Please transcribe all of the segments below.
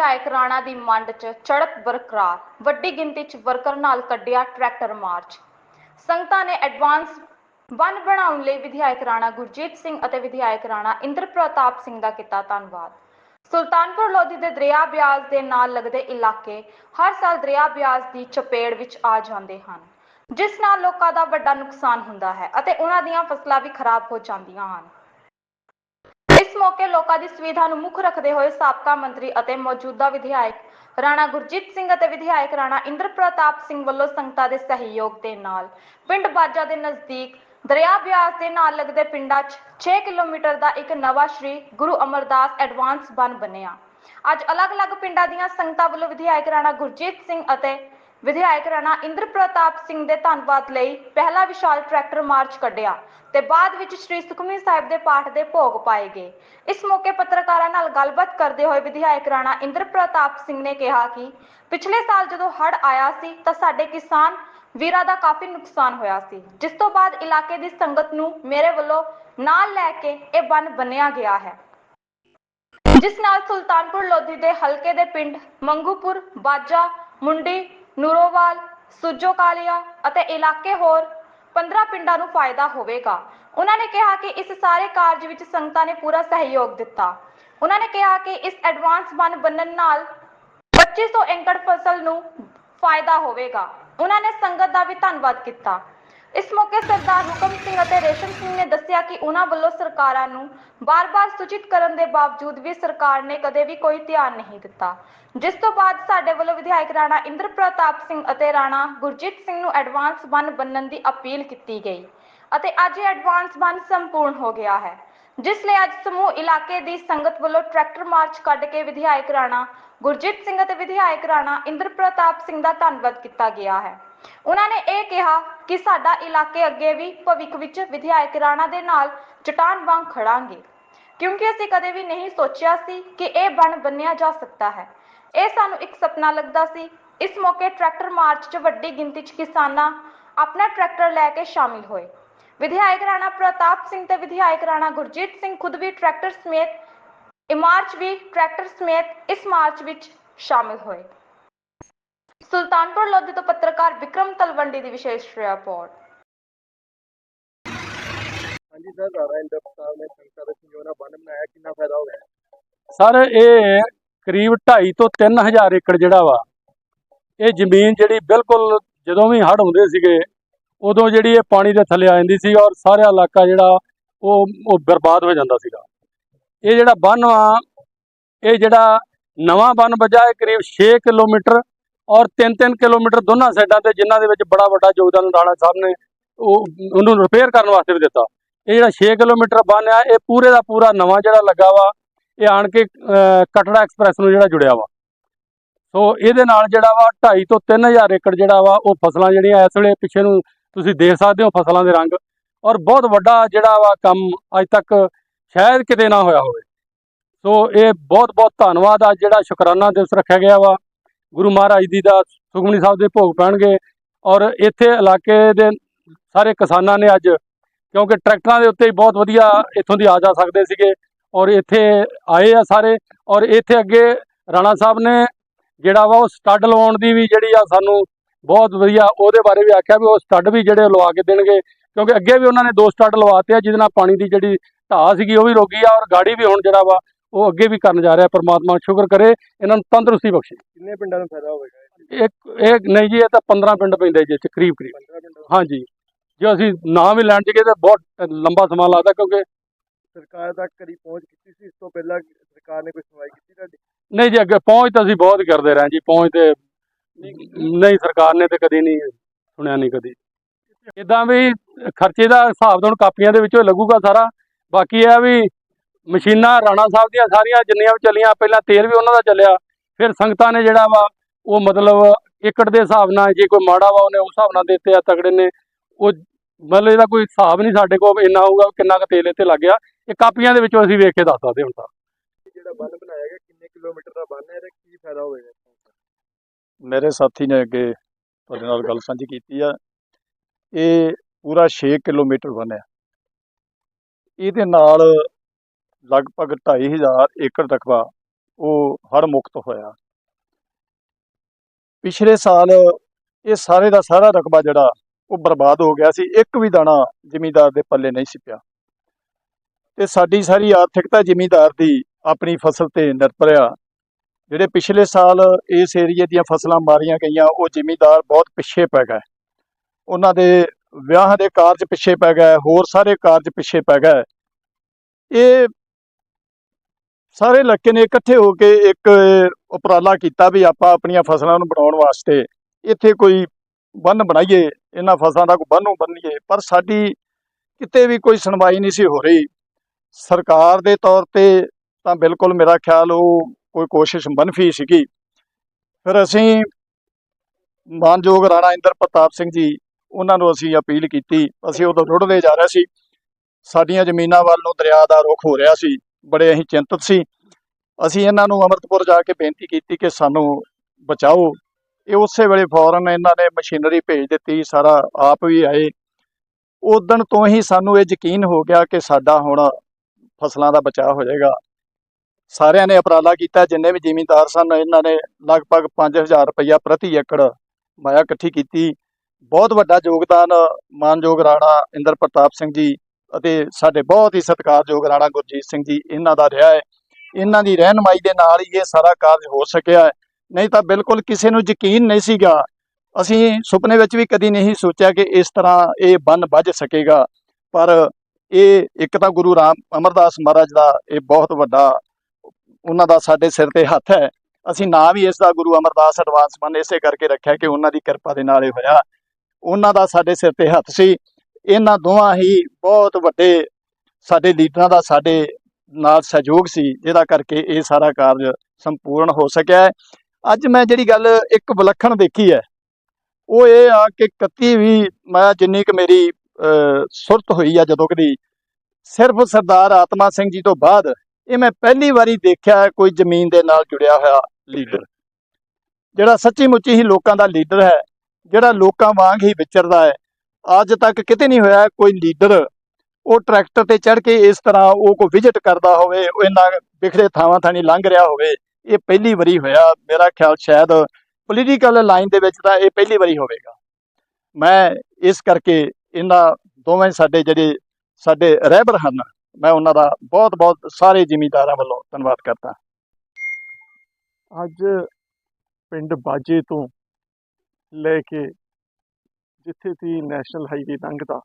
ਵਿਧਾਇਕ ਰਾਣਾ ਦੀ ਮੰਡ 'ਚ ਚੜ੍ਹਤ ਬਰਕਰਾਰ, ਵੱਡੀ ਗਿਣਤੀ 'ਚ ਵਰਕਰ ਨਾਲ ਕੱਢਿਆ ਟਰੈਕਟਰ ਮਾਰਚ। ਸੰਗਤਾਂ ਨੇ ਐਡਵਾਂਸ ਵਨ ਬਣਾਉਣ ਲਈ ਵਿਧਾਇਕ ਰਾਣਾ ਗੁਰਜੀਤ ਸਿੰਘ ਅਤੇ ਵਿਧਾਇਕ ਰਾਣਾ ਇੰਦਰ ਪ੍ਰਤਾਪ ਸਿੰਘ ਦਾ ਕੀਤਾ ਧੰਨਵਾਦ। ਸੁਲਤਾਨਪੁਰ ਲੋਧੀ ਦੇ ਦਰਿਆ ਬਿਆਸ ਦੇ ਨਾਲ ਲੱਗਦੇ ਇਲਾਕੇ ਹਰ ਸਾਲ ਦਰਿਆ ਬਿਆਸ ਦੀ ਚਪੇੜ ਵਿੱਚ ਆ ਜਾਂਦੇ ਹਨ, ਜਿਸ ਨਾਲ ਲੋਕਾਂ ਦਾ ਵੱਡਾ ਨੁਕਸਾਨ ਹੁੰਦਾ ਹੈ ਅਤੇ ਉਹਨਾਂ ਦੀਆਂ ਫਸਲਾਂ ਵੀ ਖਰਾਬ ਹੋ ਜਾਂਦੀਆਂ ਹਨ। ਮੌਕੇ ਲੋਕਾਂ ਦੀ ਸੁਵਿਧਾ ਨੂੰ ਮੁੱਖ ਰੱਖਦੇ ਹੋਏ ਸਾਬਕਾ ਮੰਤਰੀ ਅਤੇ ਮੌਜੂਦਾ ਵਿਧਾਇਕ ਰਾਣਾ ਗੁਰਜੀਤ ਸਿੰਘ ਅਤੇ ਵਿਧਾਇਕ ਰਾਣਾ ਇੰਦਰ ਪ੍ਰਤਾਪ ਸਿੰਘ ਵੱਲੋਂ ਸੰਗਤਾਂ ਦੇ ਸਹਿਯੋਗ ਦੇ ਨਾਲ ਪਿੰਡ ਬਾਜਾ ਦੇ ਨਜ਼ਦੀਕ ਦਰਿਆ ਬਿਆਸ ਦੇ ਨਾਲ ਲੱਗਦੇ ਪਿੰਡਾਂ 'ਚ 6 ਕਿਲੋਮੀਟਰ ਦਾ ਇੱਕ ਨਵਾਂ ਸ਼੍ਰੀ ਗੁਰੂ ਅਮਰਦਾਸ ਐਡਵਾਂਸ ਬਨ ਬਣਿਆ। ਅੱਜ ਅਲੱਗ-ਅਲੱਗ ਪਿੰਡਾਂ ਦੀਆਂ ਸੰਗਤਾਂ ਵੱਲੋਂ ਵਿਧਾਇਕ ਰਾਣਾ ਗੁਰਜੀਤ ਸਿੰਘ ਅਤੇ ਵਿਧਾਇਕ ਰਾਣਾ ਇੰਦਰ ਪ੍ਰਤਾਪ ਸਿੰਘ ਦੇ ਧੰਨਵਾਦ ਲਈ ਪਹਿਲਾ ਵਿਸ਼ਾਲ ਟਰੈਕਟਰ ਮਾਰਚ ਕੱਢਿਆ ਤੇ ਬਾਅਦ ਵਿੱਚ ਸ੍ਰੀ ਸੁਖਮਨੀ ਸਾਹਿਬ ਦੇ ਪਾਠ ਦੇ ਭੋਗ ਪਾਏ ਗਏ। ਇਸ ਮੌਕੇ ਪੱਤਰਕਾਰਾਂ ਨਾਲ ਗੱਲਬਾਤ ਕਰਦੇ ਹੋਏ ਵਿਧਾਇਕ ਰਾਣਾ ਇੰਦਰ ਪ੍ਰਤਾਪ ਸਿੰਘ ਨੇ ਕਿਹਾ ਕਿ ਪਿਛਲੇ ਸਾਲ ਜਦੋਂ ਹੜ੍ਹ ਆਇਆ ਸੀ ਤਾਂ ਸਾਡੇ ਕਿਸਾਨ ਵੀਰਾਂ ਦਾ ਕਾਫੀ ਨੁਕਸਾਨ ਹੋਇਆ ਸੀ। ਜਿਸ ਤੋਂ ਬਾਅਦ ਇਲਾਕੇ ਦੀ ਸੰਗਤ ਨੂੰ ਮੇਰੇ ਵੱਲੋਂ ਨਾਲ ਲੈ ਕੇ ਇਹ ਬੰਨ ਬਣਿਆ ਗਿਆ ਹੈ। ਜਿਸ ਨਾਲ ਸੁਲਤਾਨਪੁਰ ਲੋਧੀ ਦੇ ਹਲਕੇ ਦੇ ਪਿੰਡ ਮੰਗੂਪੁਰ, ਬਾਜਾ, ਮੁੰਡੀ ਨੂਰੋਵਾਲ ਸੁੱਜੋ ਕਾਲੀਆ ਅਤੇ ਇਲਾਕੇ ਹੋਰ 15 ਪਿੰਡਾਂ ਨੂੰ ਫਾਇਦਾ ਹੋਵੇਗਾ। ਉਹਨਾਂ ਨੇ ਕਿਹਾ ਕਿ ਇਸ ਸਾਰੇ ਕਾਰਜ ਵਿੱਚ ਸੰਗਤਾਂ ਨੇ ਪੂਰਾ ਸਹਿਯੋਗ ਦਿੱਤਾ। ਉਹਨਾਂ ਨੇ ਕਿਹਾ ਕਿ ਇਸ ਐਡਵਾਂਸ ਬੰਨ ਬੰਨਣ ਨਾਲ 2500 ਏਕੜ ਫਸਲ ਨੂੰ ਫਾਇਦਾ ਹੋਵੇਗਾ। ਉਹਨਾਂ ਨੇ ਸੰਗਤ ਦਾ ਵੀ ਧੰਨਵਾਦ ਕੀਤਾ। ਇਸ ਮੌਕੇ ਸਰਦਾਰ ਹੁਕਮ ਸਿੰਘ ਅਤੇ ਰੇਸ਼ਮ ਸਿੰਘ ਨੇ ਦੱਸਿਆ ਕਿ ਉਹਨਾਂ ਵੱਲੋਂ ਸਰਕਾਰਾਂ ਨੂੰ ਬਾਰ-ਬਾਰ ਸੂਚਿਤ ਕਰਨ ਦੇ ਬਾਵਜੂਦ ਵੀ ਸਰਕਾਰ ਨੇ ਕਦੇ ਵੀ ਕੋਈ ਧਿਆਨ ਨਹੀਂ ਦਿੱਤਾ। ਜਿਸ ਤੋਂ ਬਾਅਦ ਸਾਡੇ ਵੱਲੋਂ ਵਿਧਾਇਕ ਰਾਣਾ ਇੰਦਰ ਪ੍ਰਤਾਪ ਸਿੰਘ ਅਤੇ ਰਾਣਾ ਗੁਰਜੀਤ ਸਿੰਘ ਨੂੰ ਐਡਵਾਂਸ ਬੰਨ ਬੰਨਣ ਦੀ ਅਪੀਲ ਕੀਤੀ ਗਈ ਅਤੇ ਅੱਜ ਇਹ ਐਡਵਾਂਸ ਬੰਨ ਸੰਪੂਰਨ ਹੋ ਗਿਆ ਹੈ। ਜਿਸ ਲਈ ਅੱਜ ਸਮੂਹ ਇਲਾਕੇ ਦੀ ਸੰਗਤ ਵੱਲੋਂ ਟਰੈਕਟਰ ਮਾਰਚ ਕੱਢ ਕੇ ਵਿਧਾਇਕ ਰਾਣਾ ਗੁਰਜੀਤ ਸਿੰਘ ਅਤੇ ਵਿਧਾਇਕ ਰਾਣਾ ਇੰਦਰ ਪ੍ਰਤਾਪ ਸਿੰਘ ਦਾ ਧੰਨਵਾਦ ਕੀਤਾ ਗਿਆ ਹੈ। ਉਹਨਾਂ ਨੇ ਇਹ ਕਿਹਾ ਕਿ ਸਾਡਾ ਇਲਾਕੇ ਅੱਗੇ ਵੀ ਭਵਿੱਖ ਵਿੱਚ ਵਿਧਾਇਕ ਰਾਣਾ ਦੇ ਨਾਲ ਚਟਾਨ ਵਾਂਗ ਖੜਾਂਗੇ। ਕਿਉਂਕਿ ਅਸੀਂ ਕਦੇ ਵੀ ਨਹੀਂ ਸੋਚਿਆ ਸੀ ਕਿ ਇਹ ਬਣ ਬੰਨਿਆ ਜਾ ਸਕਦਾ ਹੈ। ਇਹ ਸਾਨੂੰ ਇੱਕ ਸੁਪਨਾ ਲੱਗਦਾ ਸੀ। ਇਸ ਮੌਕੇ ਟਰੈਕਟਰ ਮਾਰਚ 'ਚ ਵੱਡੀ ਗਿਣਤੀ 'ਚ ਕਿਸਾਨਾਂ ਆਪਣਾ ਟਰੈਕਟਰ ਲੈ ਕੇ ਸ਼ਾਮਿਲ ਹੋਏ। ਵਿਧਾਇਕ ਰਾਣਾ ਪ੍ਰਤਾਪ ਸਿੰਘ ਤੇ ਵਿਧਾਇਕ ਰਾਣਾ ਗੁਰਜੀਤ ਸਿੰਘ ਖੁਦ ਵੀ ਟਰੈਕਟਰ ਸਮੇਤ ਇਮਾਰਚ ਵੀ ਟਰੈਕਟਰ ਸਮੇਤ ਇਸ ਮਾਰਚ ਵਿੱਚ ਸ਼ਾਮਿਲ ਹੋਏ। ਸੁਲਤਾਨਪੁਰ ਲੋਧੀ ਤੋਂ ਪੱਤਰਕਾਰ ਵਿਕਰਮ ਤਲਵੰਡੀ ਦੀ ਵਿਸ਼ੇਸ਼ ਰਿਪੋਰਟ ਹਾਂਜੀ ਸਰ ਰਾਣਾ ਇੰਦਰ ਪ੍ਰਤਾਪ ਨੇ ਸੰਗਤਾਂ ਦੇ ਸਹਿਯੋਗ ਨਾਲ ਬੰਨ ਬਣਾਇਆ ਕਿੰਨਾ ਫਾਇਦਾ ਹੋ ਗਿਆ? ਸਰ ਇਹ ਕਰੀਬ 2.5 ਤੋਂ 3000 ਏਕੜ ਜਿਹੜਾ ਵਾ ਇਹ ਜ਼ਮੀਨ ਜਿਹੜੀ ਬਿਲਕੁਲ ਜਦੋਂ ਵੀ ਹੜ੍ਹ ਹੁੰਦੇ ਸੀਗੇ ਉਦੋਂ ਜਿਹੜੀ ਇਹ ਪਾਣੀ ਦੇ ਥੱਲੇ ਆ ਜਾਂਦੀ ਸੀ ਔਰ ਸਾਰਾ ਇਲਾਕਾ ਜਿਹੜਾ ਉਹ ਉਹ ਬਰਬਾਦ ਹੋ ਜਾਂਦਾ ਸੀਗਾ। ਇਹ ਜਿਹੜਾ ਬੰਨ ਆ ਇਹ ਜਿਹੜਾ ਨਵਾਂ ਬੰਨ ਵੱਜਾ ਇਹ ਕਰੀਬ 6 ਕਿਲੋਮੀਟਰ ਔਰ 3-3 ਕਿਲੋਮੀਟਰ ਦੋਨਾਂ ਸਾਈਡਾਂ ਤੇ ਜਿਨ੍ਹਾਂ ਦੇ ਵਿੱਚ ਬੜਾ ਵੱਡਾ ਯੋਗਦਾਨ ਰਾਣਾ ਸਾਹਿਬ ਨੇ ਉਹ ਉਹਨੂੰ ਰਿਪੇਅਰ ਕਰਨ ਵਾਸਤੇ ਵੀ ਦਿੱਤਾ। ਇਹ ਜਿਹੜਾ 6 ਕਿਲੋਮੀਟਰ ਬੰਨ ਆ ਇਹ ਪੂਰੇ ਦਾ ਪੂਰਾ ਨਵਾਂ ਜਿਹੜਾ ਲੱਗਾ ਵਾ ਇਹ ਆਣ ਕੇ ਅਹ, ਕਟੜਾ ਐਕਸਪ੍ਰੈਸ ਨੂੰ ਜਿਹੜਾ ਜੁੜਿਆ ਵਾ। ਸੋ ਇਹਦੇ ਨਾਲ ਜਿਹੜਾ ਵਾ 2.5 ਤੋਂ 3000 ਏਕੜ ਜਿਹੜਾ ਵਾ ਉਹ ਫਸਲਾਂ ਜਿਹੜੀਆਂ ਇਸ ਵੇਲੇ ਪਿੱਛੇ ਨੂੰ ਤੁਸੀਂ ਦੇਖ ਸਕਦੇ ਹੋ ਫਸਲਾਂ ਦੇ ਰੰਗ। ਔਰ ਬਹੁਤ ਵੱਡਾ ਜਿਹੜਾ ਵਾ ਕੰਮ ਅੱਜ ਤੱਕ ਸ਼ਾਇਦ ਕਿਤੇ ਨਾ ਹੋਇਆ ਹੋਵੇ। ਸੋ ਇਹ ਬਹੁਤ ਬਹੁਤ ਧੰਨਵਾਦ ਅੱਜ ਜਿਹੜਾ ਸ਼ੁਕਰਾਨਾ ਦਿਵਸ ਰੱਖਿਆ ਗਿਆ ਵਾ। ਗੁਰੂ ਮਹਾਰਾਜ ਦੀ ਦਾ ਸੁਖਮਨੀ ਸਾਹਿਬ ਦੇ ਭੋਗ ਪੈਣਗੇ। ਔਰ ਇੱਥੇ ਇਲਾਕੇ ਦੇ ਸਾਰੇ ਕਿਸਾਨਾਂ ਨੇ ਅੱਜ, ਕਿਉਂਕਿ ਟਰੈਕਟਰਾਂ ਦੇ ਉੱਤੇ ਹੀ ਬਹੁਤ ਵਧੀਆ ਇੱਥੋਂ ਦੀ ਆ ਜਾ ਸਕਦੇ ਸੀਗੇ। ਔਰ ਇੱਥੇ ਆਏ ਆ ਸਾਰੇ। ਔਰ ਇੱਥੇ ਅੱਗੇ ਰਾਣਾ ਸਾਹਿਬ ਨੇ ਜਿਹੜਾ ਵਾ ਉਹ ਸਟੱਡ ਲਵਾਉਣ ਦੀ ਵੀ ਜਿਹੜੀ ਆ ਸਾਨੂੰ ਬਹੁਤ ਵਧੀਆ ਉਹਦੇ ਬਾਰੇ ਵੀ ਆਖਿਆ ਵੀ ਉਹ ਸਟੱਡ ਵੀ ਜਿਹੜੇ ਲਵਾ ਕੇ ਦੇਣਗੇ। ਕਿਉਂਕਿ ਅੱਗੇ ਵੀ ਉਹਨਾਂ ਨੇ ਦੋ ਸਟੱਡ ਲਵਾਤੇ ਆ, ਜਿਹਦੇ ਨਾਲ ਪਾਣੀ ਦੀ ਜਿਹੜੀ ਢਾਹ ਸੀਗੀ ਉਹ ਵੀ ਰੋਕੀ ਆ ਔਰ ਗਾੜੀ ਵੀ ਹੁਣ ਜਿਹੜਾ ਵਾ ਉਹ ਅੱਗੇ ਵੀ ਕਰਨ ਜਾ ਰਿਹਾ ਪਰਮਾਤਮਾ ਸ਼ੁਕਰ ਕਰੇ ਇਹਨਾਂ ਨੂੰ ਤੰਦਰੁਸਤੀ ਬਖਸ਼ੇ। ਕਿੰਨੇ ਪਿੰਡਾਂ ਨੂੰ ਫਾਇਦਾ ਹੋਵੇਗਾ ਇੱਕ ਇਹ ਨਹੀਂ ਜੀ ਇਹ ਤਾਂ 15 ਪਿੰਡ ਪੈਂਦੇ ਜੀ ਇੱਥੇ ਕਰੀਬ ਕਰੀਬ। 15 ਪਿੰਡਾਂ ਨੂੰ। ਹਾਂਜੀ। ਜੇ ਅਸੀਂ ਨਾਂ ਵੀ ਲੈਣ ਚਗੇ ਤਾਂ ਬਹੁਤ ਲੰਬਾ ਸਮਾਂ ਲੱਗਦਾ ਕਿਉਂਕਿ ਸਰਕਾਰ ਤੱਕ ਕਦੀ ਪਹੁੰਚ ਕੀਤੀ ਸੀ ਇਸ ਤੋਂ ਪਹਿਲਾਂ ਸਰਕਾਰ ਨੇ ਕੋਈ ਸੁਣਵਾਈ ਕੀਤੀ ਤੁਹਾਡੀ? ਨਹੀਂ ਜੀ ਅੱਗੇ ਪਹੁੰਚ ਤਾਂ ਅਸੀਂ ਬਹੁਤ ਕਰਦੇ ਰਹੇ ਜੀ ਪਹੁੰਚ ਤੇ ਨਹੀਂ ਸਰਕਾਰ ਨੇ ਤੇ ਕਦੀ ਨਹੀਂ ਸੁਣਿਆ ਨਹੀਂ ਕਦੀ। ਇਦਾਂ ਵੀ ਖਰਚੇ ਦਾ ਹਿਸਾਬ ਤਾਂ ਕਾਪੀਆਂ ਦੇ ਵਿੱਚੋਂ ਹੀ ਲੱਗੂਗਾ ਸਾਰਾ। ਬਾਕੀ ਇਹ ਵੀ ਮਸ਼ੀਨਾਂ ਰਾਣਾ ਸਾਹਿਬ ਦੀਆਂ ਸਾਰੀਆਂ ਜਿੰਨੀਆਂ ਵੀ ਚੱਲੀਆਂ ਪਹਿਲਾਂ ਤੇਲ ਵੀ ਉਹਨਾਂ ਦਾ ਚੱਲਿਆ ਫਿਰ ਸੰਗਤਾਂ ਨੇ ਜਿਹੜਾ ਵਾ ਉਹ ਮਤਲਬ ਏਕੜ ਦੇ ਹਿਸਾਬ ਨਾਲ ਜੇ ਕੋਈ ਮਾੜਾ ਵਾ ਉਹਨੇ ਉਸ ਹਿਸਾਬ ਨਾਲ ਦਿੱਤੇ ਆ ਤਗੜੇ ਨੇ ਉਹ ਮਤਲਬ ਇਹਦਾ ਕੋਈ ਹਿਸਾਬ ਨਹੀਂ ਸਾਡੇ ਕੋਲ ਇੰਨਾ ਹੋਊਗਾ ਕਿੰਨਾ ਕੁ ਤੇਲ ਇੱਥੇ ਲੱਗ ਗਿਆ ਇਹ ਕਾਪੀਆਂ ਦੇ ਵਿੱਚੋਂ ਅਸੀਂ ਵੇਖ ਕੇ ਦੱਸ ਸਕਦੇ ਹੁਣ ਤਾਂ। ਜਿਹੜਾ ਬੰਨ ਬਣਾਇਆ ਗਿਆ ਕਿੰਨੇ ਕਿਲੋਮੀਟਰ ਦਾ ਬੰਨ ਹੈ ਤੇ ਕੀ ਫਾਇਦਾ ਹੋਵੇਗਾ ਮੇਰੇ ਸਾਥੀ ਨੇ ਅੱਗੇ ਤੁਹਾਡੇ ਨਾਲ ਗੱਲ ਸਾਂਝੀ ਕੀਤੀ ਆ ਇਹ ਪੂਰਾ 6 ਕਿਲੋਮੀਟਰ ਬਣਿਆ ਇਹਦੇ ਨਾਲ ਲਗਭਗ 2500 ਏਕੜ ਰਕਬਾ ਉਹ ਹੜ ਮੁਕਤ ਹੋਇਆ। ਪਿਛਲੇ ਸਾਲ ਇਹ ਸਾਰੇ ਦਾ ਸਾਰਾ ਰਕਬਾ ਜਿਹੜਾ ਉਹ ਬਰਬਾਦ ਹੋ ਗਿਆ ਸੀ। ਇੱਕ ਵੀ ਦਾਣਾ ਜ਼ਿਮੀਂਦਾਰ ਦੇ ਪੱਲੇ ਨਹੀਂ ਸੀ ਪਿਆ। ਤੇ ਸਾਡੀ ਸਾਰੀ ਆਰਥਿਕਤਾ ਜ਼ਿਮੀਂਦਾਰ ਦੀ ਆਪਣੀ ਫਸਲ ਤੇ ਨਿਰਭਰ ਆ। ਜਿਹੜੇ ਪਿਛਲੇ ਸਾਲ ਇਸ ਏਰੀਏ ਦੀਆਂ ਫਸਲਾਂ ਮਾਰੀਆਂ ਗਈਆਂ, ਉਹ ਜ਼ਿਮੀਂਦਾਰ ਬਹੁਤ ਪਿੱਛੇ ਪੈ ਗਏ। ਉਹਨਾਂ ਦੇ ਵਿਆਹਾਂ ਦੇ ਕਾਰਜ ਪਿੱਛੇ ਪੈ ਗਏ, ਹੋਰ ਸਾਰੇ ਕਾਰਜ ਪਿੱਛੇ ਪੈ ਗਏ। ਇਹ ਸਾਰੇ ਇਲਾਕੇ ਨੇ ਇਕੱਠੇ ਹੋ ਕੇ ਇੱਕ ਉਪਰਾਲਾ ਕੀਤਾ ਵੀ ਆਪਾਂ ਆਪਣੀਆਂ ਫਸਲਾਂ ਨੂੰ ਬਣਾਉਣ ਵਾਸਤੇ ਇੱਥੇ ਕੋਈ ਬੰਨ ਬਣਾਈਏ, ਇਹਨਾਂ ਫਸਲਾਂ ਦਾ ਕੋਈ ਬੰਨ੍ਹ ਬੰਨੀਏ, ਪਰ ਸਾਡੀ ਕਿਤੇ ਵੀ ਕੋਈ ਸੁਣਵਾਈ ਨਹੀਂ ਸੀ ਹੋ ਰਹੀ। ਸਰਕਾਰ ਦੇ ਤੌਰ ਤੇ ਤਾਂ ਬਿਲਕੁਲ ਮੇਰਾ ਖਿਆਲ ਉਹ ਕੋਈ ਕੋਸ਼ਿਸ਼ ਮਨਫੀ ਸੀਗੀ। ਫਿਰ ਅਸੀਂ ਮਾਨਯੋਗ ਰਾਣਾ ਇੰਦਰ ਪ੍ਰਤਾਪ ਸਿੰਘ ਜੀ, ਉਹਨਾਂ ਨੂੰ ਅਸੀਂ ਅਪੀਲ ਕੀਤੀ। ਅਸੀਂ ਉਦੋਂ ਰੁੜਦੇ ਜਾ ਰਹੇ ਸੀ। ਸਾਡੀਆਂ ਜ਼ਮੀਨਾਂ ਵੱਲ ਨੂੰ ਦਰਿਆ ਦਾ ਰੁਖ ਹੋ ਰਿਹਾ ਸੀ। ਬੜੇ ਅਸੀਂ ਚਿੰਤਤ ਸੀ। ਅਸੀਂ ਇਹਨਾਂ ਨੂੰ ਅੰਮ੍ਰਿਤਪੁਰ ਜਾ ਕੇ ਬੇਨਤੀ ਕੀਤੀ ਕਿ ਸਾਨੂੰ ਬਚਾਓ। ਇਹ ਉਸੇ ਵੇਲੇ ਫੌਰਨ ਇਹਨਾਂ ਨੇ ਮਸ਼ੀਨਰੀ ਭੇਜ ਦਿੱਤੀ, ਸਾਰਾ ਆਪ ਵੀ ਆਏ। ਉਦਣ ਤੋਂ ਹੀ ਸਾਨੂੰ ਇਹ ਯਕੀਨ ਹੋ ਗਿਆ ਕਿ ਸਾਡਾ ਹੁਣ ਫਸਲਾਂ ਦਾ ਬਚਾਅ ਹੋ ਜਾਏਗਾ। ਸਾਰਿਆਂ ਨੇ ਉਪਰਾਲਾ ਕੀਤਾ, ਜਿੰਨੇ ਵੀ ਜ਼ਿਮੀਂਦਾਰ ਸਨ, ਇਹਨਾਂ ਨੇ ਲਗਭਗ 5000 ਰੁਪਇਆ ਪ੍ਰਤੀ ਏਕੜ ਮਾਇਆ ਇਕੱਠੀ ਕੀਤੀ। ਬਹੁਤ ਵੱਡਾ ਯੋਗਦਾਨ, ਮਾਨਯੋਗ ਰਾਣਾ ਇੰਦਰ ਪ੍ਰਤਾਪ ਸਿੰਘ ਜੀ ਅਤੇ ਸਾਡੇ ਬਹੁਤ ਹੀ ਸਤਿਕਾਰਯੋਗ ਰਾਣਾ ਗੁਰਜੀਤ ਸਿੰਘ ਜੀ, ਇਹਨਾਂ ਦਾ ਰਿਹਾ ਹੈ। ਇਹਨਾਂ ਦੀ ਰਹਿਨਮਾਈ ਦੇ ਨਾਲ ਹੀ ਇਹ ਸਾਰਾ ਕਾਰਜ ਹੋ ਸਕਿਆ ਹੈ। ਨਹੀਂ ਤਾਂ ਬਿਲਕੁਲ ਕਿਸੇ ਨੂੰ ਯਕੀਨ ਨਹੀਂ ਸੀਗਾ। ਅਸੀਂ ਸੁਪਨੇ ਵਿੱਚ ਵੀ ਕਦੀ ਨਹੀਂ ਸੋਚਿਆ ਕਿ ਇਸ ਤਰ੍ਹਾਂ ਇਹ ਬੰਨ ਵੱਜ ਸਕੇਗਾ। ਪਰ ਇਹ ਇੱਕ ਤਾਂ ਗੁਰੂ ਰਾਮ ਅਮਰਦਾਸ ਮਹਾਰਾਜ ਦਾ ਇਹ ਬਹੁਤ ਵੱਡਾ, ਉਹਨਾਂ ਦਾ ਸਾਡੇ ਸਿਰ ਤੇ ਹੱਥ ਹੈ। ਅਸੀਂ ਨਾਂ ਵੀ ਇਸ ਦਾ ਗੁਰੂ ਅਮਰਦਾਸ ਐਡਵਾਂਸ ਬੰਨ ਇਸੇ ਕਰਕੇ ਰੱਖਿਆ ਕਿ ਉਹਨਾਂ ਦੀ ਕਿਰਪਾ ਦੇ ਨਾਲ ਇਹ ਹੋਇਆ। ਉਹਨਾਂ ਦਾ ਸਾਡੇ ਸਿਰ ਤੇ ਹੱਥ ਸੀ। ਇਹਨਾਂ ਦੋਵਾਂ ਹੀ ਬਹੁਤ ਵੱਡੇ ਸਾਡੇ ਲੀਡਰਾਂ ਦਾ ਸਾਡੇ ਨਾਲ ਸਹਿਯੋਗ ਸੀ ਜਿਹਦਾ ਕਰਕੇ ਇਹ ਸਾਰਾ ਕਾਰਜ ਸੰਪੂਰਨ ਹੋ ਸਕਿਆ ਹੈ। ਅੱਜ ਮੈਂ ਜਿਹੜੀ ਗੱਲ ਇੱਕ ਵਿਲੱਖਣ ਦੇਖੀ ਹੈ ਉਹ ਇਹ ਆ ਕਿ ਕੱਤੀ ਵੀ ਮੈਂ ਜਿੰਨੀ ਕੁ ਮੇਰੀ ਅਹ, ਸੁਰਤ ਹੋਈ ਆ ਜਦੋਂ ਕਦੀ ਸਿਰਫ ਸਰਦਾਰ ਆਤਮਾ ਸਿੰਘ ਜੀ ਤੋਂ ਬਾਅਦ ਇਹ ਮੈਂ ਪਹਿਲੀ ਵਾਰੀ ਦੇਖਿਆ ਕੋਈ ਜ਼ਮੀਨ ਦੇ ਨਾਲ ਜੁੜਿਆ ਹੋਇਆ ਲੀਡਰ। ਜਿਹੜਾ ਸੱਚੀ ਮੁੱਚੀ ਹੀ ਲੋਕਾਂ ਦਾ ਲੀਡਰ ਹੈ ਜਿਹੜਾ ਲੋਕਾਂ ਵਾਂਗ ਹੀ ਵਿਚਰਦਾ ਹੈ ਅੱਜ ਤੱਕ ਕਿਤੇ ਨਹੀਂ ਹੋਇਆ ਕੋਈ ਲੀਡਰ ਉਹ ਟਰੈਕਟਰ ਤੇ ਚੜ ਕੇ ਇਸ ਤਰ੍ਹਾਂ ਉਹ ਕੋਈ ਵਿਜ਼ਿਟ ਕਰਦਾ ਹੋਵੇ, ਉਹ ਇਹਨਾਂ ਵਿਖੜੇ ਥਾਵਾਂ ਥਾਣੀ ਲੰਘ ਰਿਹਾ ਹੋਵੇ, ਇਹ ਪਹਿਲੀ ਵਾਰੀ ਹੋਇਆ, ਮੇਰਾ ਖਿਆਲ ਸ਼ਾਇਦ ਪੋਲੀਟੀਕਲ ਲਾਈਨ ਦੇ ਵਿੱਚ ਤਾਂ ਇਹ ਪਹਿਲੀ ਵਾਰੀ ਹੋਵੇਗਾ। ਮੈਂ ਇਸ ਕਰਕੇ ਇਹਨਾਂ ਦੋਵੇਂ ਸਾਡੇ ਜਿਹੜੇ ਸਾਡੇ ਰਹਿਬਰ ਹਨ, ਮੈਂ ਉਹਨਾਂ ਦਾ ਬਹੁਤ ਬਹੁਤ ਸਾਰੇ ਜ਼ਿਮੀਂਦਾਰਾਂ ਵੱਲੋਂ ਧੰਨਵਾਦ ਕਰਦਾ। ਅੱਜ ਪਿੰਡ ਬਾਜੇ ਤੋਂ ਲੈ ਕੇ ਜਿੱਥੇ ਤੀ ਨੈਸ਼ਨਲ ਹਾਈਵੇ ਲੰਘਦਾ,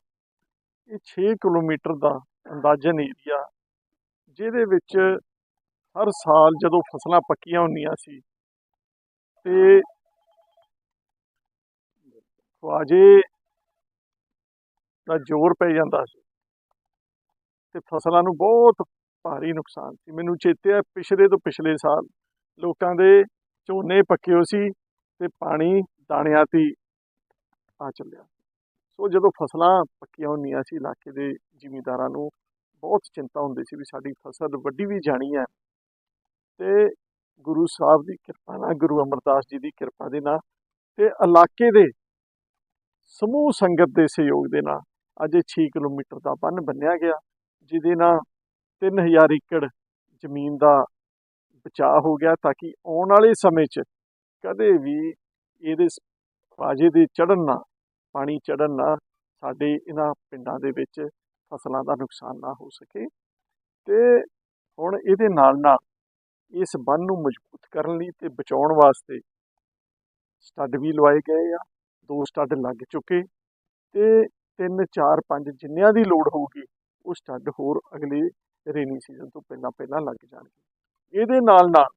ਇਹ 6 ਕਿਲੋਮੀਟਰ ਦਾ ਅੰਦਾਜ਼ਨ ਏਰੀਆ ਜਿਹਦੇ ਵਿੱਚ ਹਰ ਸਾਲ ਜਦੋਂ ਫਸਲਾਂ ਪੱਕੀਆਂ ਹੁੰਦੀਆਂ ਸੀ, ਤੇ ਖਵਾਜੇ ਦਾ ਜ਼ੋਰ ਪੈ ਜਾਂਦਾ ਸੀ, ਤੇ ਫਸਲਾਂ ਨੂੰ ਬਹੁਤ ਭਾਰੀ ਨੁਕਸਾਨ ਸੀ। ਮੈਨੂੰ ਚੇਤੇ ਹੈ ਪਿਛਲੇ ਤੋਂ ਪਿਛਲੇ ਸਾਲ ਲੋਕਾਂ ਦੇ ਝੋਨੇ ਪੱਕੇ ਹੋ ਸੀ, ਤੇ ਪਾਣੀ ਦਾਣਿਆਂ ਤੇ ਆ ਚੱਲਿਆ। ਸੋ ਜਦੋਂ ਫਸਲਾਂ ਪੱਕੀਆਂ ਹੁੰਦੀਆਂ ਸੀ, ਇਲਾਕੇ ਦੇ ਜ਼ਿਮੀਂਦਾਰਾਂ ਨੂੰ ਬਹੁਤ ਚਿੰਤਾ ਹੁੰਦੀ ਸੀ ਵੀ ਸਾਡੀ ਫਸਲ ਵੱਡੀ ਵੀ ਜਾਣੀ ਹੈ। ਤੇ ਗੁਰੂ ਸਾਹਿਬ ਦੀ ਕਿਰਪਾ ਨਾਲ, ਗੁਰੂ ਅਮਰਦਾਸ ਜੀ ਦੀ ਕਿਰਪਾ ਦੇ ਨਾਲ ਤੇ ਇਲਾਕੇ ਦੇ ਸਮੂਹ ਸੰਗਤ ਦੇ ਸਹਿਯੋਗ ਦੇ ਨਾਲ ਅੱਜ ਇਹ 6 ਕਿਲੋਮੀਟਰ ਦਾ ਬੰਨ ਬੰਨਿਆ ਗਿਆ, ਜਿਹਦੇ ਨਾਲ 3000 ਏਕੜ ਜ਼ਮੀਨ ਦਾ ਬਚਾਅ ਹੋ ਗਿਆ ਤਾਂ ਕਿ ਆਉਣ ਵਾਲੇ ਸਮੇਂ 'ਚ ਕਦੇ ਵੀ ਇਹਦੇ ਫਾਜੇ ਦੇ ਚੜਨ ਨਾਲ, ਪਾਣੀ ਚੜਨ ਨਾਲ ਸਾਡੇ ਇਹਨਾਂ ਪਿੰਡਾਂ ਦੇ ਵਿੱਚ ਫਸਲਾਂ ਦਾ ਨੁਕਸਾਨ ਨਾ ਹੋ ਸਕੇ ਤੇ ਹੁਣ ਇਹਦੇ ਨਾਲ ਨਾਲ ਇਸ ਬੰਨ ਨੂੰ ਮਜ਼ਬੂਤ ਕਰਨ ਲਈ ਤੇ ਬਚਾਉਣ ਵਾਸਤੇ ਸਟੱਡ ਵੀ ਲਵਾਏ ਗਏ ਆ, ਦੋ ਸਟੱਡ ਲੱਗ ਚੁੱਕੇ ਤੇ 3 4 5 ਜਿੰਨਿਆਂ ਦੀ ਲੋੜ ਹੋਊਗੀ, ਉਹ ਸਟੱਡ ਹੋਰ ਅਗਲੇ ਰੇਨੀ ਸੀਜ਼ਨ ਤੋਂ ਪਹਿਲਾਂ ਪਹਿਲਾਂ ਲੱਗ ਜਾਣਗੇ। ਇਹਦੇ ਨਾਲ ਨਾਲ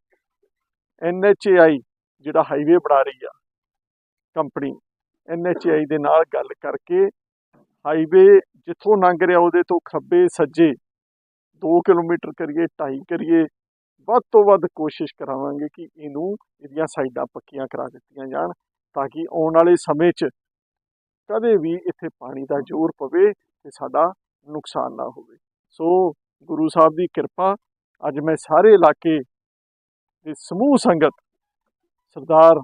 ਐਨਐਚਏਆਈ ਜਿਹੜਾ ਹਾਈਵੇ ਬਣਾ ਰਹੀ ਆ ਕੰਪਨੀ ਐਨਐਚਏਆਈ ਦੇ ਨਾਲ ਗੱਲ ਕਰਕੇ ਹਾਈਵੇ ਜਿੱਥੋਂ ਲੰਘ ਰਿਹਾ ਉਹਦੇ ਤੋਂ ਖੱਬੇ ਸੱਜੇ 2 ਕਿਲੋਮੀਟਰ ਕਰੀਏ 2.5 ਕਰੀਏ, ਵੱਧ ਤੋਂ ਵੱਧ ਕੋਸ਼ਿਸ਼ ਕਰਾਵਾਂਗੇ ਕਿ ਇਹਨੂੰ ਇਹਦੀਆਂ ਸਾਈਡਾਂ ਪੱਕੀਆਂ ਕਰਾ ਦਿੱਤੀਆਂ ਜਾਣ ਤਾਂ ਕਿ ਆਉਣ ਵਾਲੇ ਸਮੇਂ 'ਚ ਕਦੇ ਵੀ ਇੱਥੇ ਪਾਣੀ ਦਾ ਜ਼ੋਰ ਪਵੇ ਤੇ ਸਾਡਾ ਨੁਕਸਾਨ ਨਾ ਹੋਵੇ। ਸੋ ਗੁਰੂ ਸਾਹਿਬ ਦੀ ਕਿਰਪਾ, ਅੱਜ ਮੈਂ ਸਾਰੇ ਇਲਾਕੇ ਦੇ ਸਮੂਹ ਸੰਗਤ, ਸਰਦਾਰ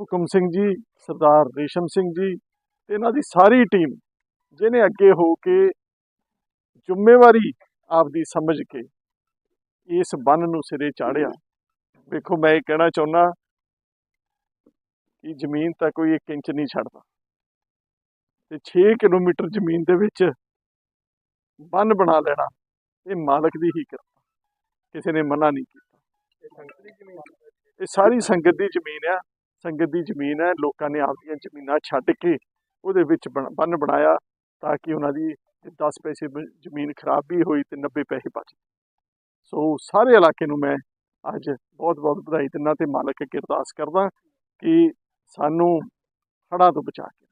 ਹੁਕਮ ਸਿੰਘ ਜੀ, ਸਰਦਾਰ ਰੇਸ਼ਮ ਸਿੰਘ ਜੀ ਤੇ ਇਹਨਾਂ ਦੀ ਸਾਰੀ ਟੀਮ ਜਿਹਨੇ ਅੱਗੇ ਹੋ ਕੇ ਜ਼ਿੰਮੇਵਾਰੀ ਆਪਦੀ ਸਮਝ ਕੇ ਇਸ ਬੰਨ ਨੂੰ ਸਿਰੇ ਚਾੜਿਆ ਵੇਖੋ, ਮੈਂ ਇਹ ਕਹਿਣਾ ਚਾਹੁੰਦਾ ਕਿ ਜ਼ਮੀਨ ਤਾਂ ਕੋਈ 1 ਇੰਚ ਨਹੀਂ ਛੱਡਦਾ। ਤੇ 6 ਕਿਲੋਮੀਟਰ ਜ਼ਮੀਨ ਦੇ ਵਿੱਚ ਬੰਨ ਬਣਾ ਲੈਣਾ, ਇਹ ਮਾਲਕ ਦੀ ਹੀ ਕਿਰਪਾ। ਕਿਸੇ ਨੇ ਮਨਾ ਨਹੀਂ ਕੀਤਾ। ਇਹ ਇਹ ਸਾਰੀ ਸੰਗਤ ਦੀ ਜ਼ਮੀਨ ਆ। ਸੰਗਤ ਦੀ ਜ਼ਮੀਨ ਹੈ, ਲੋਕਾਂ ਨੇ ਆਪਦੀਆਂ ਜ਼ਮੀਨਾਂ ਛੱਡ ਕੇ ਉਹਦੇ ਵਿੱਚ ਬਣ- ਬੰਨ ਬਣਾਇਆ ਤਾਂ ਕਿ ਉਹਨਾਂ ਦੀ 10 ਪੈਸੇ ਜ਼ਮੀਨ ਖਰਾਬ ਵੀ ਹੋਈ ਤੇ 90 ਪੈਸੇ ਬਚ ਸੋ ਸਾਰੇ ਇਲਾਕੇ ਨੂੰ ਮੈਂ ਅੱਜ ਬਹੁਤ ਬਹੁਤ ਵਧਾਈ ਦਿੰਦਾ ਤੇ ਮਾਲਕ ਅੱਗੇ ਅਰਦਾਸ ਕਰਦਾ ਕਿ ਸਾਨੂੰ ਹੜ੍ਹਾਂ ਤੋਂ ਬਚਾ ਕੇ